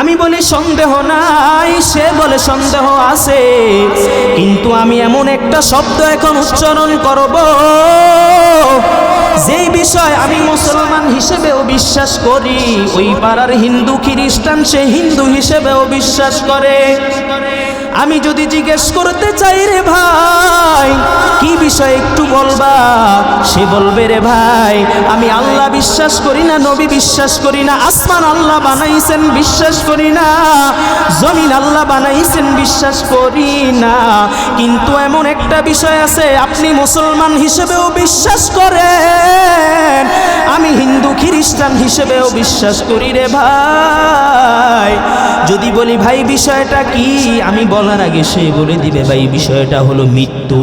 আমি বলি সন্দেহ নাই, সে বলে সন্দেহ আছে। কিন্তু আমি এমন একটা শব্দ এখন উচ্চারণ করব যেই বিষয় আমি মুসলমান হিসেবেও বিশ্বাস করি। ওই পাড়ার হিন্দু খ্রিস্টান সে হিন্দু হিসেবেও বিশ্বাস করে। আমি যদি জিজ্ঞেস করতে চাই রে ভাই, কি বিষয় একটু বলবা? সে বলবে রে ভাই, আমি আল্লাহ বিশ্বাস করি না, নবী বিশ্বাস করি না, আসমান আল্লাহ বানাইছেন, বিশ্বাস করি না, জমিন আল্লাহ বানাইছেন, বিশ্বাস করি না। কিন্তু এমন একটা বিষয় আছে, আপনি মুসলমান হিসেবেও বিশ্বাস করেন, আমি হিন্দু খ্রিস্টান হিসেবেও বিশ্বাস করি রে ভাই। যদি বলি, ভাই, বিষয়টা কি? আমি বলার আগে সে বলে দিবে, ভাই, বিষয়টা হলো মৃত্যু।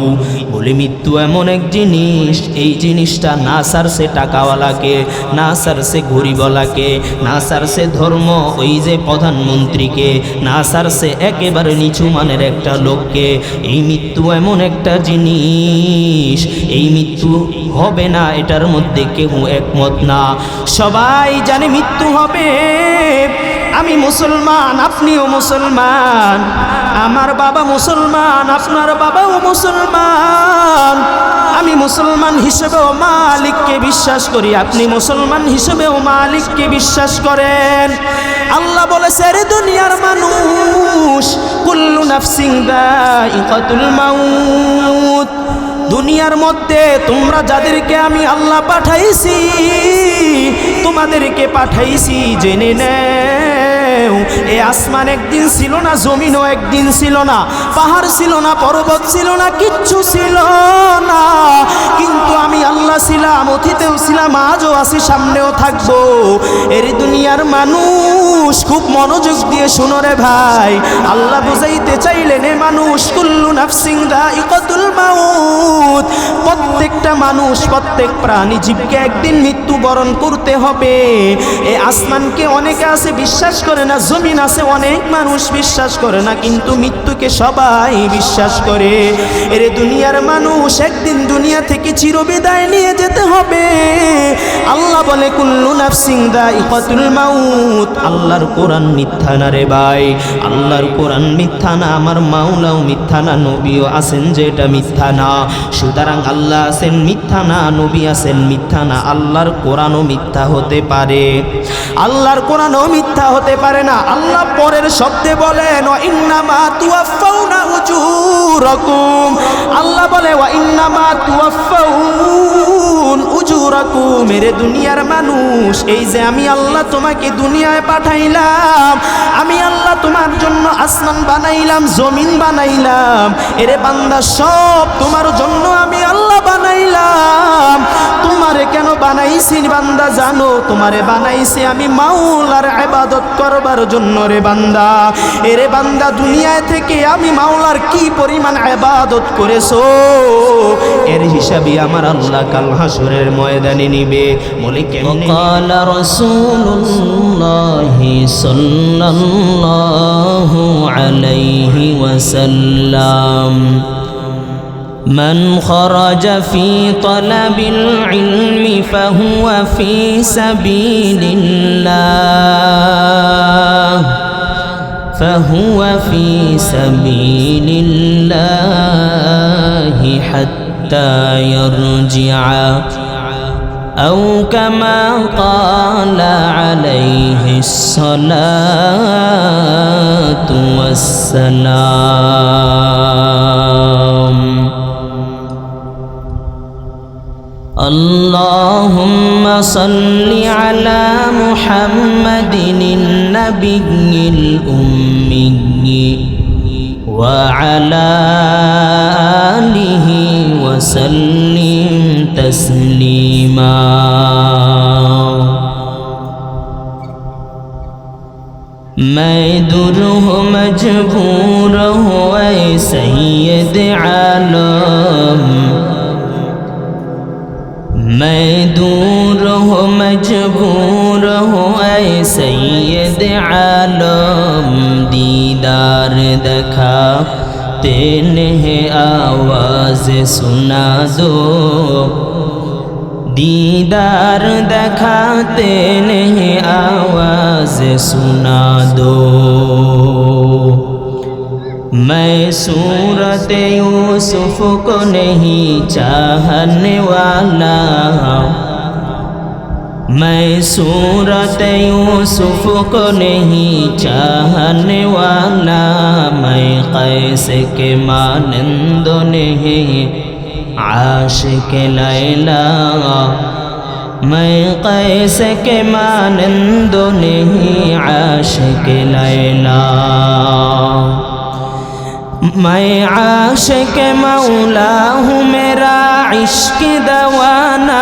বলে, মৃত্যু এমন এক জিনিস, এই জিনিসটা না সারছে টাকাওয়ালাকে, না সারছে গরিবলাকে, না সারছে ধর্ম, ওই যে প্রধানমন্ত্রীকে, না সারছে একেবারে নিচু মানের একটা লোককে। এই মৃত্যু এমন একটা জিনিস, এই মৃত্যু হবে না, এটার মধ্যে কেউ একমত না। সবাই জানে মৃত্যু হবে। আমি মুসলমান, আপনিও মুসলমান। আমার বাবা মুসলমান, আপনার বাবাও মুসলমান। আমি মুসলমান হিসেবেও মালিককে বিশ্বাস করি, আপনি মুসলমান হিসেবেও মালিককে বিশ্বাস করেন। আল্লাহ বলেছে রে দুনিয়ার মানুষ, কুল্লু নাফসিং দাইকাতুল মাউত। দুনিয়ার মধ্যে তোমরা যাদেরকে আমি আল্লাহ পাঠাইছি, তোমাদেরকে পাঠাইছি জেনে নেও এ আসমান একদিন ছিল না, জমিনও একদিন ছিল না, পাহাড় ছিল না, পর্বত ছিল না, কিচ্ছু ছিল না। কিন্তু আমি আল্লাহ ছিলাম, অতীতেও ছিলাম, আজও আছি, সামনেও থাকব। এর দুনিয়ার মানুষ খুব মনোযোগ দিয়ে শুনো রে ভাই। আল্লাহ বুঝাইতে চাইলেন, এ মানুষ, কুল্লু নাফসিং দাইকাতুল মাউত। প্রত্যেকটা মানুষ, প্রত্যেক প্রাণী জীবকে একদিন মৃত্যুবরণ করতে হবে। এ আসমানকে অনেকে আছে, বিশ্বাস করে না, জমিন আছে, অনেক মানুষ বিশ্বাস করে না, কিন্তু মৃত্যুকে সবাই বিশ্বাস করে। এর দুনিয়ার মানুষ একদিন দুনিয়া থেকে চিরবিদায় নিয়ে যেতে হবে। আল্লাহ বলে, কুল্লু নাফসিং দাইকাতুল মাউত। আল্লাহর কোরআন মিথ্যা না রে ভাই। আল্লাহর কোরআন মিথ্যা না, আমার মাওলাও মিথ্যা না, নবীও আছেন যে এটা মিথ্যা না। সুতরাং আল্লাহ আছেন মিথ্যা না, নবী আছেন মিথ্যা না, আল্লাহর কোরআনও মিথ্যা হতে পারে। আল্লাহর কোরআনও মিথ্যা হতে পারে। না। আল্লাহ পরের শব্দে বলেন ইন্নামা আল্লাহ বলে ওয়া ইন্নামা তুয়াফাউন উজুরাকুম। মেরে দুনিয়ার মানুষ, এই যে আমি আল্লাহ তোমাকে দুনিয়ায় পাঠাইলাম, আমি আল্লাহ তোমার জন্য আসমান বানাইলাম, জমিন বানাইলাম, এরে বান্দা, সব তোমার জন্য আমি আল্লাহ বানাইলাম। তোমারে কেন বানাইছি বান্দা, জানো? তোমারে বানাইছি আমি মাওলার ইবাদত বাড়বার জন্য রে বান্দা। এরে বান্দা, দুনিয়ায় থেকে আমি মাওলার কি পরিমাণ আবাদত করেছ? এর হিসাবে আমার আল্লাহ কাল হাসুরের ময়দানে নিবে। বলে কেমন? من خرج في طلب العلم فهو في سبيل الله. فهو في سبيل الله حتى يرجع. أو كما قال عليه الصلاة والسلام. اللهم صل على محمد النبي الأمي وعلى آله وسلم تسليما. میں در ہو مجبور اے سید عالم मैं दूर हो मजबूर हो ऐ सैयद आलम दीदार दखा। तेने आवाज़ सुना दो। दीदार दिखाते नहीं आवाज़ सुना दो। میں صورت یوسف کو نہیں چاہنے والا میں صورت یوسف کو نہیں چاہنے والا میں قیسے کے مانند نہیں عاشق لیلہ میں قیس کے مانند نہیں عاشق لیلا میں عاشق مولا ہوں میرا عشق دوانا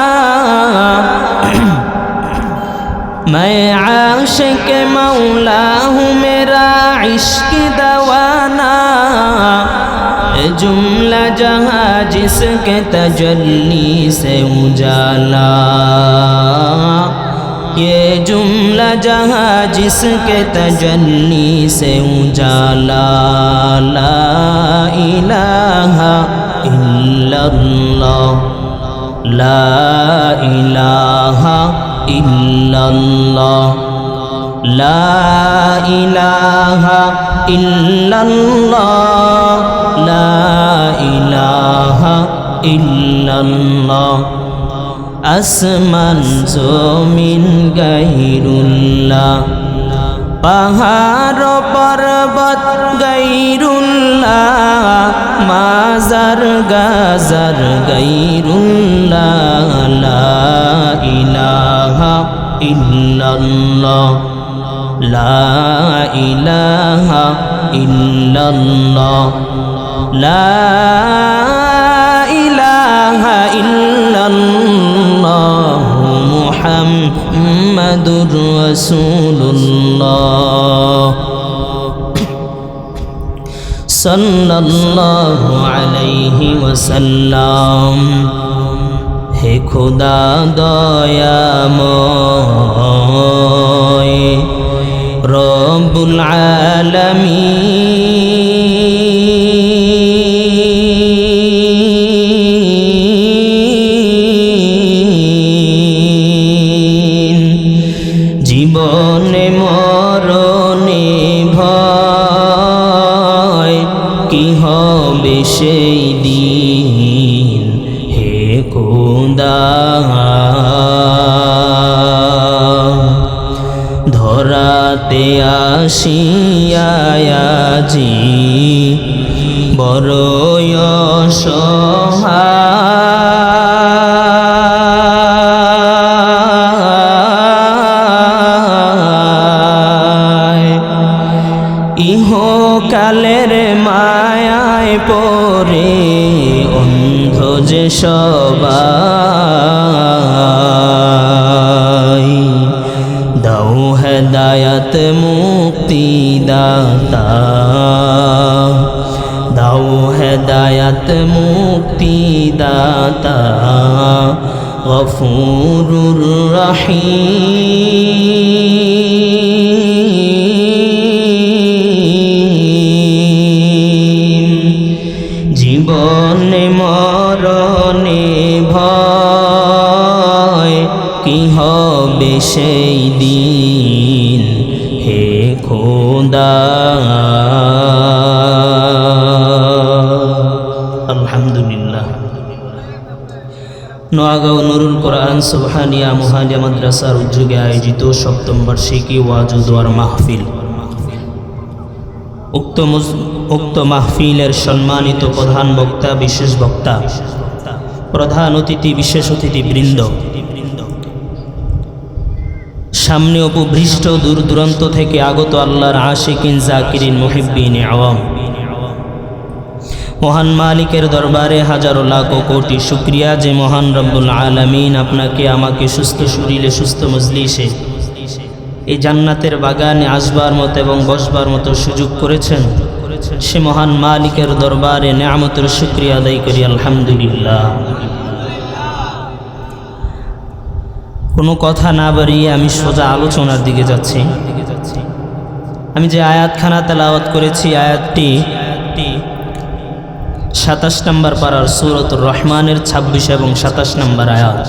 میں عاشق مولا ہوں میرا عشق دوانا جملہ جہاں جس کے تجلی سے اجالا یہ جملہ جہاں جس کے تجلی سے اجالا لا الہ الا اللہ لا الہ الا اللہ لا إله إلا الله لا إله إلا الله আসমান জমিন গাইরুল্লাহ, পাহাড় পর্বত গাইরুল্লাহ, মাজার গাজার গাইরুল্লাহ ইলাহা ইল্লাল্লাহ, লা ইলাহা ইল্লাল্লাহ ইলাহা ইল্লাল্লাহ। মুহাম্মাদুর রাসূলুল্লাহ সাল্লাল্লাহু আলাইহি ওয়াসাল্লাম হে খোদা দয়াময় রব্বুল আলামিন। জীবনে মরণে ভয় কি হবে সেই দিন? হে কোদা ধরাতে আসিয়াজি বড় অসহায়। সবাই। দাও হেদায়াত মুক্তি দাতা দাও হেদায়াত মুক্তি দাতা গফুরুর রহিম। সেই দিন, হে খোদা। আলহামদুলিল্লাহ। নোয়াগাঁও নুরুল কোরআন সুবহানিয়া মুহালিয়া মাদ্রাসার উদ্যোগে আয়োজিত সপ্তম বার্ষিকী ওয়াজ মাহফিল। উক্ত উক্ত মাহফিলের সম্মানিত প্রধান বক্তা, বিশেষ বক্তা, প্রধান অতিথি, বিশেষ অতিথি বৃন্দ সামনে উপভৃষ্ট দূর দূরান্ত থেকে আগত আল্লাহর আশিকিন, জাকিরিন, মুহিব্বিন, আওয়াম। মহান মালিকের দরবারে হাজারো লাখো কোটি শুক্রিয়া যে মহান রব্বুল আলামিন আপনাকে আমাকে সুস্থ শরীরে, সুস্থ মজলিসে, এই জান্নাতের বাগানে আসবার মতো এবং বসবার মতো সুযোগ করেছেন। সে মহান মালিকের দরবারে নেয়ামতের শুক্রিয়া আদায় করি, আলহামদুলিল্লাহ। কোনো কথা না বাড়িয়ে আমি সোজা আলোচনার দিকে যাচ্ছি। আমি যে আয়াতখানা তেলাওয়াত করেছি, আয়াতটি সাতাশ নম্বর পাড়ার সুরত রহমানের ছাব্বিশ এবং সাতাশ নম্বর আয়াত।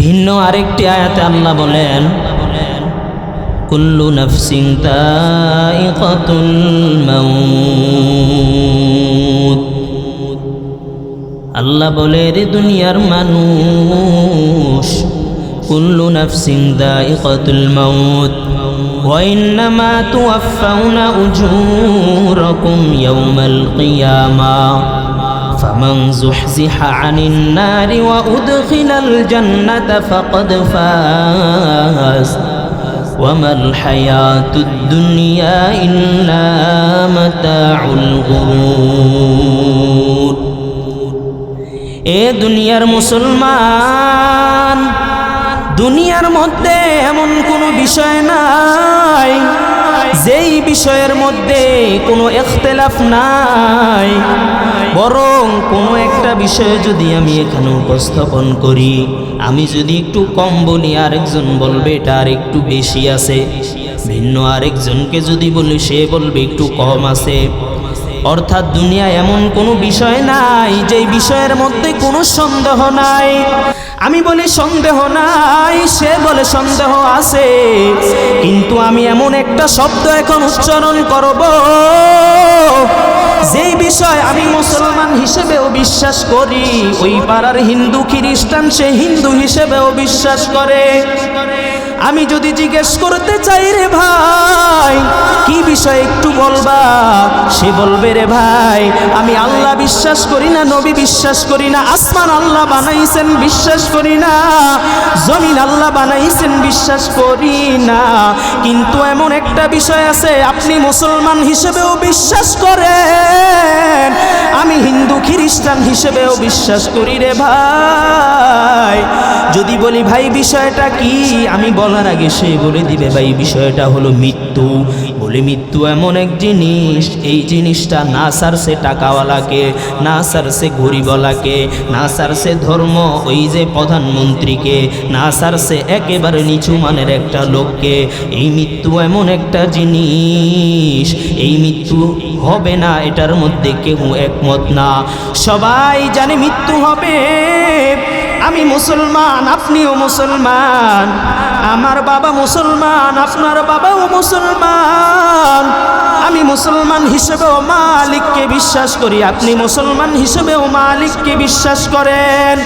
ভিন্ন আরেকটি আয়াতে আল্লাহ বলেন, কুল্লু নফসিং দাইকাতুল মাউত। আল্লাহ বলে রে দুনিয়ার মানুষ কুল্লু নফসিং দাইকাতুল মাউত وإنما توفون أجوركم يوم القيامة فمن زحزح عن النار وأدخل الجنة فقد فاز وما الحياة الدنيا إلا متاع الغرور এ দুনিয়ার মুসলমান, দুনিয়ার মধ্যে এমন কোনো বিষয় নাই, যেই বিষয়ের মধ্যে কোনো এখতেলাফ নাই, বরং কোনো একটা বিষয় যদি আমি এখানে উপস্থাপন করি, আমি যদি একটু কম বলি, আরেকজন বলবে, এটা আর একটু বেশি আছে। ভিন্ন আরেকজনকে যদি বলি, সে বলবে, একটু কম আছে। অর্থাৎ দুনিয়া এমন কোনো বিষয় নাই যে বিষয়ের মধ্যে কোনো সন্দেহ নাই। আমি বলি সন্দেহ নাই, সে বলে সন্দেহ আছে। কিন্তু আমি এমন একটা শব্দ এখন উচ্চারণ করব, যেই বিষয় আমি মুসলমান হিসেবেও বিশ্বাস করি। ওই পাড়ার হিন্দু খ্রিস্টান সে হিন্দু হিসেবেও বিশ্বাস করে। আমি যদি জিজ্ঞেস করতে চাই রে ভাই বিষয় একটু বলবা? সে বলবে রে ভাই, আমি আল্লাহ বিশ্বাস করি না, নবী বিশ্বাস করি না, আসমান আল্লাহ বানাইছেন বিশ্বাস করি না, জমিন আল্লাহ বানাইছেন বিশ্বাস করি না। কিন্তু এমন একটা বিষয় আছে, আপনি মুসলমান হিসেবেও বিশ্বাস করেন, আমি হিন্দু খ্রিস্টান হিসেবেও বিশ্বাস করি রে ভাই। যদি বলি, ভাই, বিষয়টা কি? আমি বলার আগে সে বলে দিবে, ভাই, বিষয়টা হলো মৃত্যু। বলে, মৃত্যু এমন এক জিনিস, এই জিনিসটা না সারছে টাকাওয়ালাকে, না সারছে গরিবলাকে না সারছে ধর্ম, ওই যে প্রধানমন্ত্রীকে, না সারছে একেবারে নিচু মানের একটা লোককে। এই মৃত্যু এমন একটা জিনিস, এই মৃত্যু হবে না, এটার মধ্যে কেউ একমত না। সবাই জানে মৃত্যু হবে। আমি মুসলমান, আপনিও মুসলমান। আমার বাবা মুসলমান, আপনার বাবাও মুসলমান। আমি মুসলমান হিসেবেও মালিককে বিশ্বাস করি, আপনি মুসলমান হিসেবেও মালিককে বিশ্বাস করেন।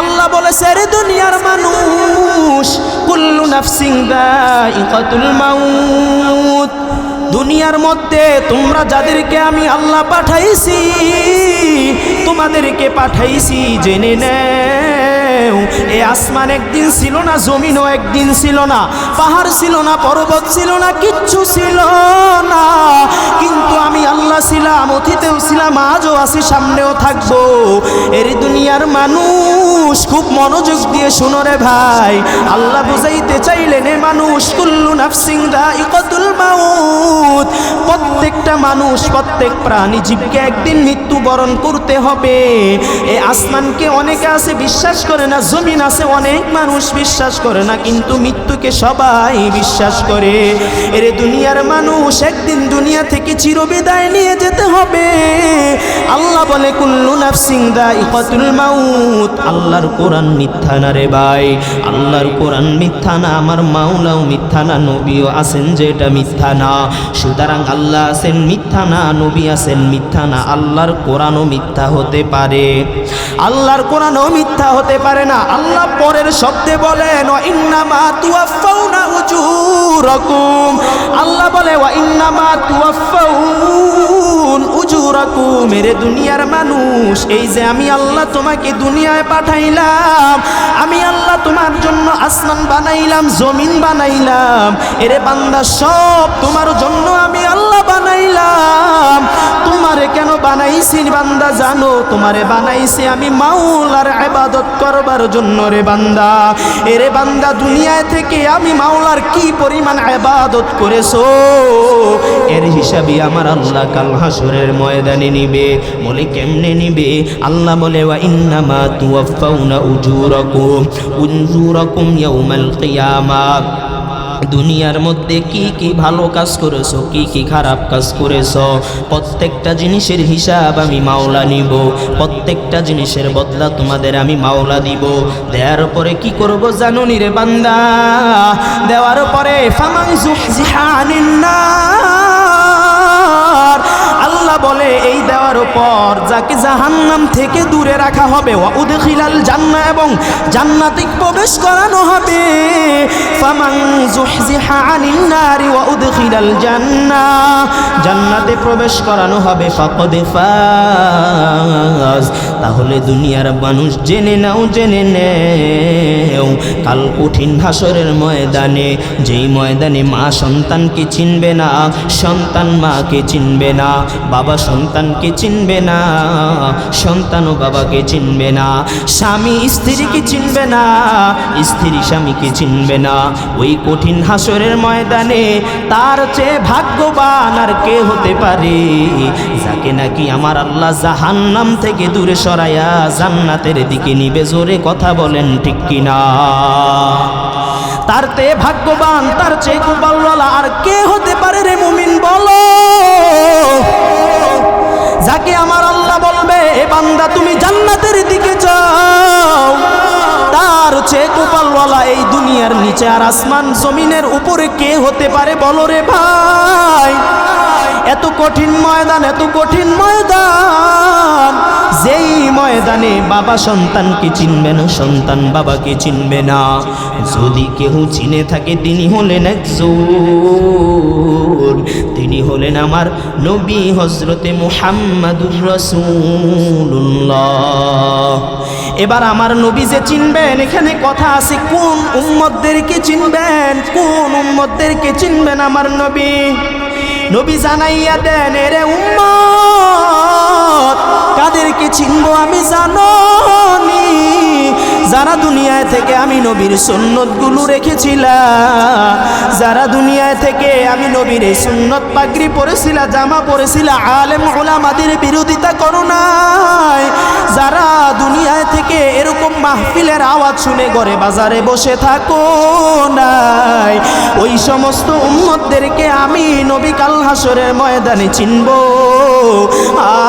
আল্লাহ বলেছে রে দুনিয়ার মানুষ, কুল্লু নাফসিং দাইকাতুল মাউত। দুনিয়ার মধ্যে তোমরা যাদেরকে আমি আল্লাহ পাঠাইছি, তোমাদেরকে পাঠাইছি জেনে নেও এ আসমান একদিন ছিল না, জমিনও একদিন ছিল না, পাহাড় ছিল না, পর্বত ছিল না, কিচ্ছু ছিল না। কিন্তু আমি আল্লাহ ছিলাম, অতীতেও ছিলাম, আজও আছি, সামনেও থাকব। এর দুনিয়ার মানুষ খুব মনোযোগ দিয়ে শুনো রে ভাই। আল্লাহ বুঝাইতে চাইলেন, এ মানুষ, কুল্লু নাফসিং দাইকাতুল মাউত। প্রত্যেকটা মানুষ, প্রত্যেক প্রাণী জীবকে একদিন মৃত্যুবরণ করতে হবে। এ আসমানকে অনেকে আছে বিশ্বাস করে না, জমিন আছে অনেক মানুষ বিশ্বাস করে না, কিন্তু মৃত্যুকে সবাই বিশ্বাস করে। এর দুনিয়ার মানুষ, একদিন দুনিয়া থেকে চিরবিদায় নিয়ে যেতে হবে। আল্লাহ বলে, কুল্লু নাফসিং দাইকাতুল মাউত। আল্লাহর কোরআন মিথ্যা না রে ভাই। আল্লাহর কোরআন মিথ্যা না, আমার মাওলাও মিথ্যা না, নবীও আছেন যেটা মিথ্যা না। সুতরাং আল্লাহ আছেন মিথ্যা না, নবী আছেন মিথ্যা না, আল্লাহর কোরআনও মিথ্যা হতে পারে। আল্লাহর কোরআনও মিথ্যা হতে পারে না। আল্লাহ পরের শব্দে বলেন "ওয়া ইন্নামা তুয়াফাউনা উজুরাকুম। আল্লাহ বলে ওয়া ইন্নামা তুয়াফাউন উজুরাকুম মেরে দুনিয়ার মানুষ। এই যে আমি আল্লাহ তোমাকে দুনিয়ায় পাঠাইলাম, আমি আল্লাহ তোমার জন্য আসমান বানাইলাম, জমিন বানাইলাম। এরে বান্দা, সব তোমার জন্য আমি আল্লাহ বানাইলাম। তোমারে কেন বানাইছি বান্দা, জানো? তোমারে বানাইছি আমি মাওলার ইবাদত করবার জন্য রে বান্দা। এরে বান্দা, দুনিয়ায় থেকে আমি মাওলার কি পরিমাণ ইবাদত করেছ? এর হিসাবে আমার আল্লাহ কাল হাসরের ময়দানে নিবে। বলে কেমনে নিবে? আল্লাহ বলে, ওয়া উজুরাকুম। উজুরাকুম ইয়াউমাল দুনিয়ার মধ্যে কি কি ভালো কাজ করেছ, কি কি খারাপ কাজ করেছ, প্রত্যেকটা জিনিসের হিসাব আমি মাওলা নিব। প্রত্যেকটা জিনিসের বদলা তোমাদের আমি মাওলা দিব। দেওয়ার পরে কি করব জানো রে বান্দা? দেওয়ার পরে ফামান জুহজিহা আনিন নার। আল্লাহ বলে, এই দেওয়ার উপর যাকে জাহান্নাম থেকে দূরে রাখা হবে উদখিলাল জান্নাহ এবং জান্নাতে প্রবেশ করানো হবে। জান্নাতে প্রবেশ করানো হবে, ফাকদে ফাজ। তাহলে দুনিয়ার মানুষ জেনে নাও, জেনে নেও। কাল কঠিন হাসরের ময়দানে, যেই ময়দানে মা সন্তানকে চিনবে না, সন্তান মাকে চিনবে না, বাবা সন্তানকে চিনবে না সন্তানও বাবাকে চিনবে না, স্বামী স্ত্রীকে চিনবে না, স্ত্রী স্বামীকে চিনবে না। ওই কঠিন হাসরের ময়দানে তার চেয়ে ভাগ্যবান আর কে হতে পারে? যাকে নাকি আমার আল্লাহ জাহান্নাম থেকে দূরে সরাইয়া জান্নাতের দিকে নিবে, জোরে কথা বলেন ঠিক কিনা? তার তে ভাগ্যবান, তার চেয়ে গোপালওয়ালা আর কে হতে পারে রে মুমিন বলো? যাকে আমার আল্লাহ বলবে, এ বান্দা তুমি জান্নাতের দিকে যাও। তার চেয়ে গোপালওয়ালা এই দুনিয়ার নিচে আর আসমান জমিনের উপরে কে হতে পারে? বলো রে ভাই। এত কঠিন ময়দান, এত কঠিন ময়দান। যেই ময়দানে বাবা সন্তানকে চিনবে না, সন্তান বাবাকে চিনবে না। যদি কেউ চিনে থাকে, তিনি হলেন একজন তিনি হলেন আমার নবী হজরতে মুহাম্মাদুর রসুল্লাহ এবার আমার নবী যে চিনবেন, এখানে কথা আছে, কোন উম্মতদেরকে চিনবেন? কোন উম্মতদেরকে চিনবেন আমার নবী? নবী জানাইয়া দেন, এরে উম্মত, কাদেরকে চিনবো আমি জানি যারা দুনিয়ায় থেকে আমি নবীর সুন্নতগুলো রেখেছিলাম যারা দুনিয়ায় থেকে আমি নবীর এই সুন্নত পাগড়ি পরেছিলা, জামা পরেছিলা, আলেম ওলামাদের বিরোধিতা করো নাই। যারা দুনিয়ায় থেকে এরকম মাহফিলের আওয়াজ শুনে ঘরে বাজারে বসে থাকো নাই। ওই সমস্ত উম্মতদেরকে আমি নবী কাল হাসরের ময়দানে চিনব।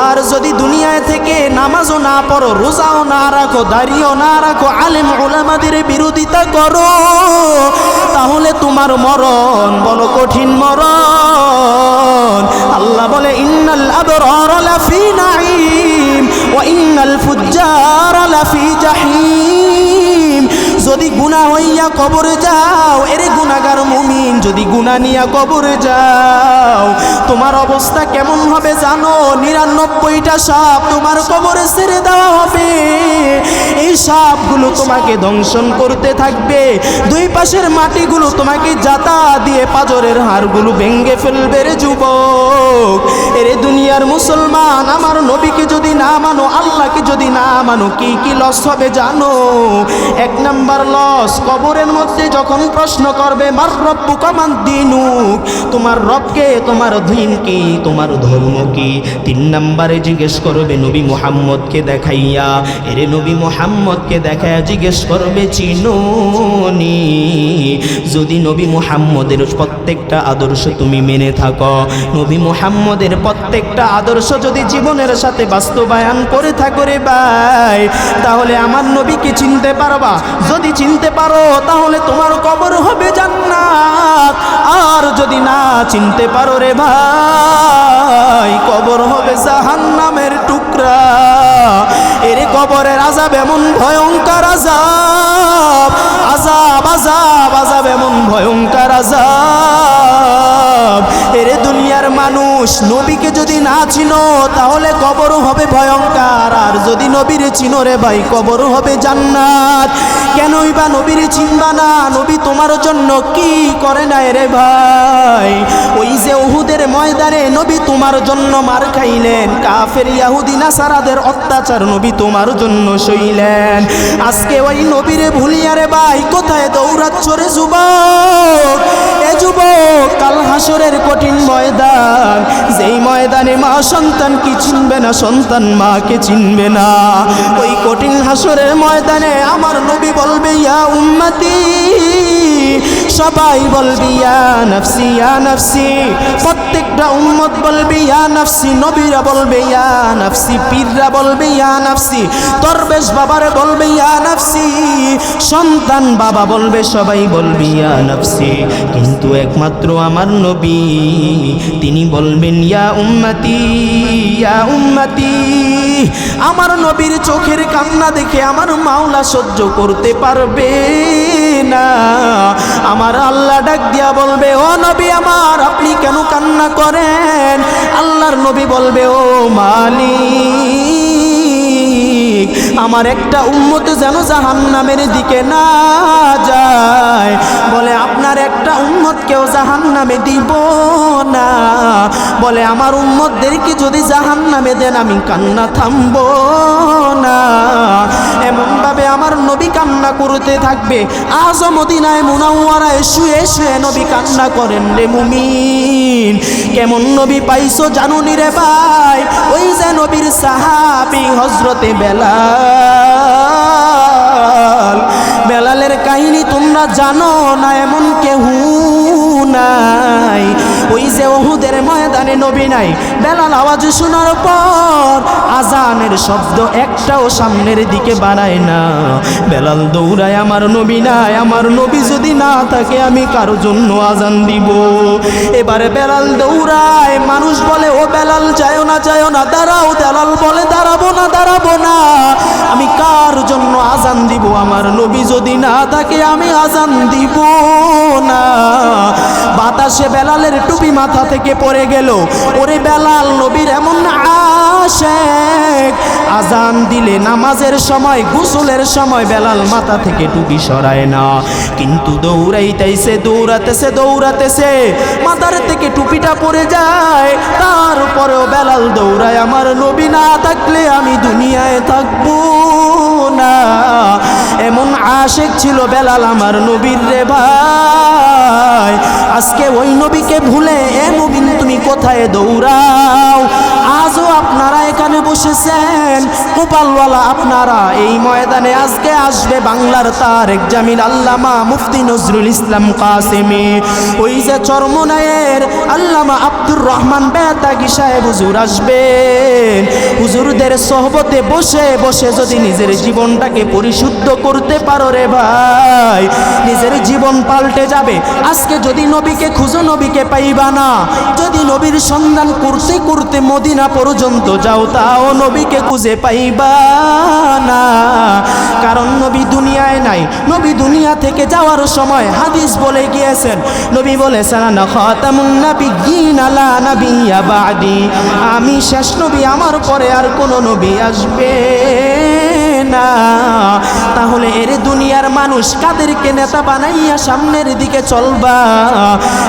আর যদি দুনিয়ায় থেকে নামাজও না পড়ো, রোজাও না রাখো, দাড়িও না রাখো আলেম ওলামাদের বিরোধিতা করো, তাহলে তোমার মরণ বলো কঠিন মরণ। আল্লাহ বলে, ইন্নাল আবরার লাফি ওয়া ইন্নাল ফুজ্জার লাফি জাহিম। যদি গুনাহ হইয়া কবরে যাও, এরে গুনাহগার মুমিন, যদি গুনাহ নিয়া কবরে যাও, তোমার অবস্থা কেমন হবে জানো? নিরানব্বইটা সাপ তোমার কবরে ছেড়ে দেওয়া হবে। এই সাপগুলো তোমাকে দংশন করতে থাকবে। দুই পাশের মাটিগুলো তোমাকে যাতা দিয়ে পাজরের হাড়গুলো ভেঙ্গে ফেলবে রে যুবক। এরে দুনিয়ার মুসলমান, আমার নবীকে যদি না মানো আল্লাহকে যদি না মানো, কি কি লস হবে জানো? এক নাম্বার লস কবরের মধ্যে যখন প্রশ্ন করবে, মার রব্বু কামান দিনুক? তোমার রবকে, তোমার দিন কি? তোমার ধর্ম কি? তিন নাম্বারে জিজ্ঞেস করবে, নবী মুহাম্মদকে দেখাইয়া। এরে নবী মুহাম্মদকে দেখাইয়া জিজ্ঞেস করবে, চিনুনি? যদি নবী মুহাম্মদের প্রত্যেকটা আদর্শ তুমি মেনে থাকো, নবী মুহাম্মদের প্রত্যেকটা আদর্শ যদি জীবনের সাথে বাস্তবায়ন করে থাকো রে ভাই তাহলে আমার নবীকে চিনতে পারবা। যদি চিনতে পারো, তাহলে তোমার কবর হবে জান্নাত। আর যদি না চিনতে পারো রে ভাই, কবর হবে জাহান্নামের টুকরা। এরে কবরের আজাব এমন ভয়ঙ্কর আজাব আজাব আজাব আজাব এমন ভয়ঙ্কর আজাব মানুষ নবীকে যদি না চিনো, তাহলে কবরও হবে ভয়ঙ্কর। আর যদি নবীরে চিনো রে ভাই, কবরও হবে জান্নাত। কেনই বা নবীরে চিনবা না? নবী তোমার জন্য কি করে নাই রে ভাই? ওই যে উহুদের ময়দানে নবী তোমার জন্য মার খাইলেন। কাফের, ইয়াহুদি, নাসারাদের অত্যাচার নবী তোমার জন্য সইলেন। আজকে ওই নবীরে ভুলিয়া রে ভাই, কোথায় দৌড়াচ্ছ রে যুবক? এ যুবক, কাল হাসরের কঠিন ময়দান। যেই ময়দানে মা সন্তান কি চিনবে না, সন্তান মাকে চিনবে না? ওই কঠিন হাসরের ময়দানে আমার নবী বলবে, ইয়া উম্মতি। সবাই বলবি, ইয়া ইয়া প্রত্যেকটা উম্মত বলবে, ইয়া নবীরা বলবে, ইয়া পীররা বলবে, ইয়া বলবে, ইয়া সন্তান বাবা বলবে, সবাই বলবে, ইয়া কিন্তু একমাত্র আমার নবী, তিনি বলবেন, ইয়া উম্মতি ইয়া উম্মতি। আমার নবীর চোখের কান্না দেখে আমার মাওলা সহ্য করতে পারবে না। আমার আল্লাহ ডাক দিয়া বলবে ও নবী আমার আপনি কেন কান্না করেন? আল্লাহর নবী বলবে ও মালিক। আমার একটা উম্মত যেন জাহান্নামের দিকে না যায়। বলে, আপনার একটা উম্মতকেও জাহান্নামে দিব না। বলে, আমার উম্মতদেরকে যদি জাহান্নামে দেন, আমি কান্না থামবো না। এমনভাবে আমার নবী কান্না করতে থাকবে। আজ মদিনায় মুনাওয়ারায় শুয়ে শুয়ে নবী কান্না করেন রে মুমিন। কেমন নবী পাইছো জানুনি রে ভাই? ওই যে নবীর সাহাবি হজরতে বেলাল। বেলালের কাহিনী তোমরা জানো না এমন কেহ নাই। ওই যে ওহুদের ময়দানে নবী নাই, বেলাল আওয়াজ শোনার পর আজানের শব্দ একটাও সামনের দিকে বাড়ায় না। বেলাল দৌড়ায়, আমার নবী নাই, আমার নবী যদি না থাকে, আমি কারও জন্য আজান দিব। এবারে বেলাল দৌড়ায়, মানুষ বলে, ও বেলাল, যায় না যায় না, দাঁড়াও বেলাল বলে, দাঁড়াবো না দাঁড়াবো না। আমি কার জন্য আজান দিব। আমার নবী যদি না থাকে, আমি আজান দিব না। বাতাসে বেলালের টুপি মাথা থেকে পড়ে গেল। ওরে বেলাল, নবীর এমন আশেক আজান দিলে নামাজের সময়, গোসলের সময় বেলাল মাথা থেকে টুপি সরায় না। কিন্তু দৌড়াইতেছে, দৌড়াতেছে দৌড়াতেছে। মাথার থেকে টুপিটা পড়ে যায়। তারপরেও বেলাল দৌড়ায়, আমার নবী না থাকলে আমি দুনিয়ায় থাকব না। এমন আশেক ছিল বেলাল আমার নবীর রে ভাই। আজকে ওই নবীকে ভুলে, এ নবীন তুমি কোথায় দৌড়াও? আজও আপনারা এখানে বসেছেন। গোপালওয়ালা, আপনারা এই ময়দানে আজকে আসবে বাংলার তারেক জামিল আল্লামা মুফতি নজরুল ইসলাম কাসেমি। ওই যে চরমনায়ের আল্লামা আব্দুর রহমান বেতাগি সাহেব হুজুর আসবেন। হুজুরদের সহবতে বসে বসে যদি নিজের জীবনটাকে পরিশুদ্ধ করতে পারো রে ভাই, নিজের জীবন পাল্টে যাবে। আজকে যদি নবীকে খুঁজো, নবীকে পাইবা না। যদি নবীর সন্ধান করতে করতে মদিনা পর্যন্ত যাও, তাও নবীকে খুঁজে পাইবা না। কারণ নবী দুনিয়ায় নাই, নবী দুনিয়া থেকে যাওয়ার সময় হাদিস বলে গিয়েছেন, নবী বলেছেন আমি শেষ নবী, আমার পরে আর কোনো নবী আসবে না। তাহলে এর দুনিয়ার মানুষ কাদেরকে নেতা বানাইয়া সামনের দিকে চলবা?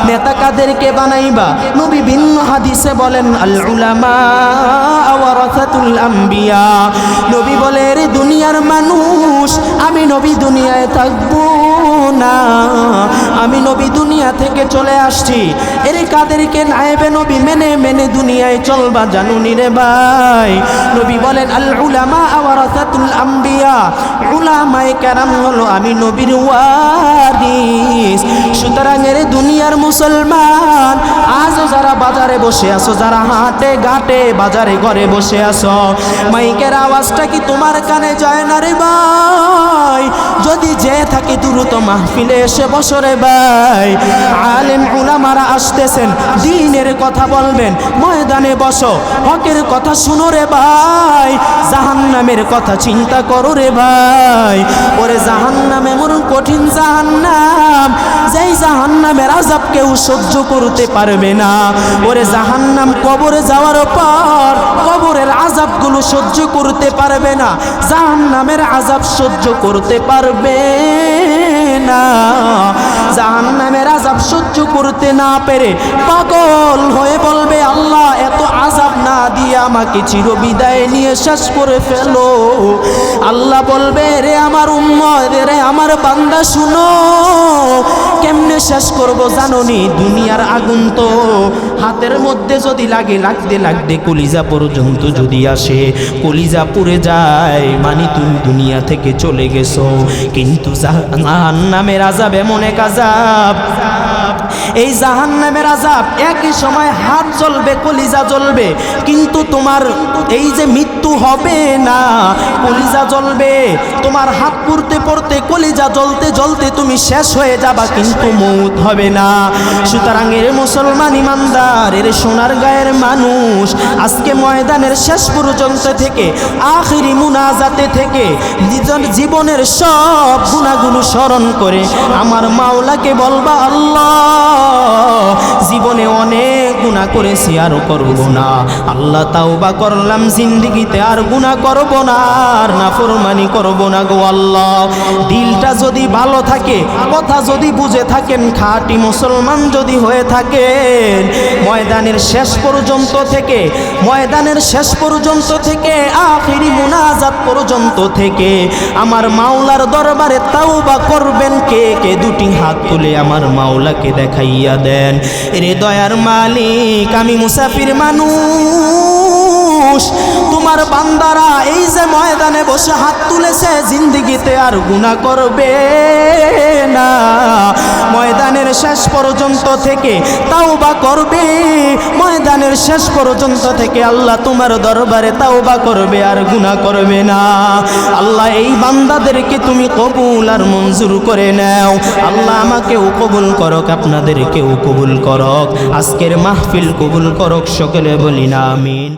নেতা কাদেরকে বানাইবা? নবী ভিন্ন হাদিসে বলেন, আল উলামা ওয়ারাসাতুল আম্বিয়া। নবী বলে, এর দুনিয়ার মানুষ, আমি নবী দুনিয়ায় থাকব। না। আমি নবী দুনিয়া থেকে চলে আসছি। এর কাদেরকে নায়েবে নবী মেনে মেনে দুনিয়ায় চলবা জানুনি রে ভাই। নবী বলেন, আল উলামা ওয়ারাসাতুল আম্বিয়া। উলামায়ে কেরাম হলো আমি নবীর ওয়ারিস। সুতরাং এর দুনিয়ার মুসলমান, আজও যারা বাজারে বসে আসো যারা হাটে ঘাটে বাজারে ঘরে বসে আসো মাইকের আওয়াজটা কি তোমার কানে যায় না রে ভাই? যদি যে থাকে দ্রুত মাহফিলে এসে বসরে ভাই। আলেম উলামারা আসতেছেন, দিনের কথা বলবেন, ময়দানে বসো, হকের কথা শুনো রে ভাই। জাহান্নামের কথা চিন্তা করো রে ভাই। ওরে জাহান্নাম এমন কঠিন জাহান্নাম, যেই জাহান্নামের আজাব কেউ সহ্য করতে পারবে না। ওরে জাহান্নাম কবরে যাওয়ার পর কবরের আজাবগুলো সহ্য করতে পারবে না, জাহান্নামের আজাব সহ্য করতে পারবে না। জাহান্নামের আজাব সহ্য করতে না পেরে পাগল হয়ে বলবে, আল্লাহ, এত আজাব না দিয়ে আমাকে চিরবিদায় নিয়ে শেষ করে ফেলো। আল্লাহ বলবে, রে আমার উম্মত, রে আমার বান্দা, শুনো। কেমনে শেষ করব জাননি দুনিয়ার আগুন তো। হাতের মধ্যে যদি লাগে, লাগতে লাগতে কলিজা পর্যন্ত যদি আসে, কলিজা পুড়ে যায় মানে তুমি দুনিয়া থেকে চলে গেছো। কিন্তু জাহান্নামের আজাব এমন এক আজাব এই জাহান্নামের আজাব একই সময় হাত জ্বলবে কলিজা জ্বলবে। কিন্তু তোমার এই যে মৃত্যু হবে না। কলিজা জ্বলবে, তোমার হাত পড়তে পড়তে, কলিজা জ্বলতে জ্বলতে তুমি শেষ হয়ে যাবা, কিন্তু মৌত হবে না। সুতরাং এর মুসলমান ইমানদার, এর সোনার গায়ের মানুষ, আজকে ময়দানের শেষ পর্যন্ত থেকে, আখিরি মুনাজাতে থেকে, নিজের জীবনের সব গুণাগুলো স্মরণ করে, আমার মাওলাকে বলবা, আল্লাহ, জীবনে অনেক গুণা করেছি, আর করব না। আল্লাহ তাওবা করলাম জিন্দিগিতে আর গুণা করব না, আর নাফরমানি করব না গো আল্লাহ। দিলটা যদি ভালো থাকে, কথা যদি বুঝে থাকেন, খাঁটি মুসলমান যদি হয়ে থাকেন, ময়দানের শেষ পর্যন্ত থেকে, ময়দানের শেষ পর্যন্ত থেকে, আখিরি মুনাজাত পর্যন্ত থেকে আমার মাওলার দরবারে তাও বা করবেন কে? কে দুটি হাত তুলে আমার মাওলাকে দেখাইয়া দেন। রে দয়ার মালিক, আমি মুসাফির মানুষ। তোমার বান্দারা এই যে ময়দানে বসে হাত তুলেছে, জিন্দিগিতে আর গুণা করবে না। ময়দানের শেষ পর্যন্ত থেকে তাও বা করবে। ময়দানের শেষ পর্যন্ত থেকে আল্লাহ তোমার দরবারে তাও বা করবে আর গুণা করবে না। আল্লাহ এই বান্দাদেরকে তুমি কবুল আর মঞ্জুর করে নাও। আল্লাহ আমাকেও কবুল করক, আপনাদেরকেও কবুল করক। আজকের মাহফিল কবুল করক, সকলে বলি না, আমিন।